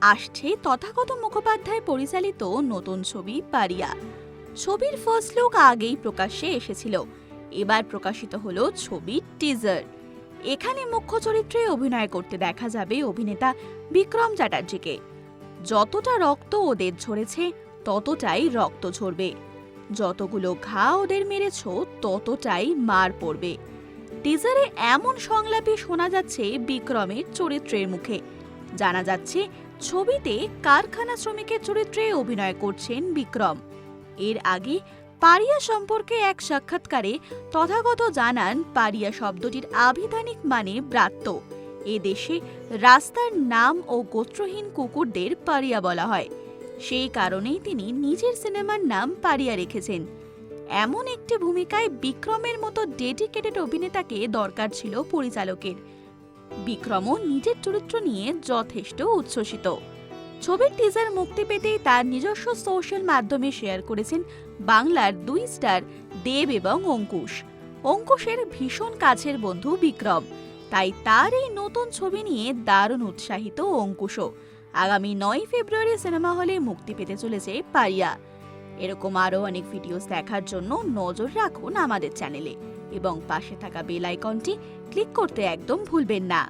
আসছে তথাগত মুখোপাধ্যায় পরিচালিত নতুন ছবি পারিয়া। ছবির ফার্স্ট লুক আগেই প্রকাশ্যে এসেছিল। এবার প্রকাশিত হলো ছবির টিজার এখানে মুখ্য চরিত্রে অভিনয় করতে দেখা যাবে অভিনেতা বিক্রম চ্যাটার্জিকে। যতটা রক্ত ওদের ঝরেছে, ততটাই রক্ত ঝরবে। যতগুলো ঘা ওদের মেরেছ, ততটাই মার পড়বে। টিজারে এমন সংলাপই শোনা যাচ্ছে বিক্রমের চরিত্রের মুখে। জানা যাচ্ছে ছবিতে কারখানা শ্রমিকের চরিত্রে অভিনয় করছেন বিক্রম। এর আগে পারিয়া সম্পর্কে এক সাক্ষাৎকারে তথাগত জানান, পারিয়া শব্দটির আবিধানিক মানে ব্রাত্য। এ দেশে রাস্তার নাম ও গোত্রহীন কুকুরদের পারিয়া বলা হয়। সেই কারণেই তিনি নিজের সিনেমার নাম পারিয়া রেখেছেন। এমন একটি ভূমিকায় বিক্রমের মতো ডেডিকেটেড অভিনেতাকে দরকার ছিল পরিচালকের। বিক্রমও নিজের চরিত্র নিয়ে যথেষ্ট উচ্ছ্বসিত। ছবির টিজার মুক্তি পেতেই তার নিজস্ব সোশ্যাল মাধ্যমে শেয়ার করেছেন বাংলার দুই স্টার দেব এবং অঙ্কুশ। অঙ্কুশের ভীষণ কাছের বন্ধু বিক্রম। তাই তার এই নতুন ছবি নিয়ে দারুণ উৎসাহিত অঙ্কুশও। আগামী নয় ফেব্রুয়ারি সিনেমা হলে মুক্তি পেতে চলেছে পারিয়া। এরকম আরও অনেক ভিডিওস দেখার জন্য নজর রাখুন আমাদের চ্যানেলে এবং পাশে থাকা বেল আইকনটি ক্লিক করতে একদম ভুলবেন না।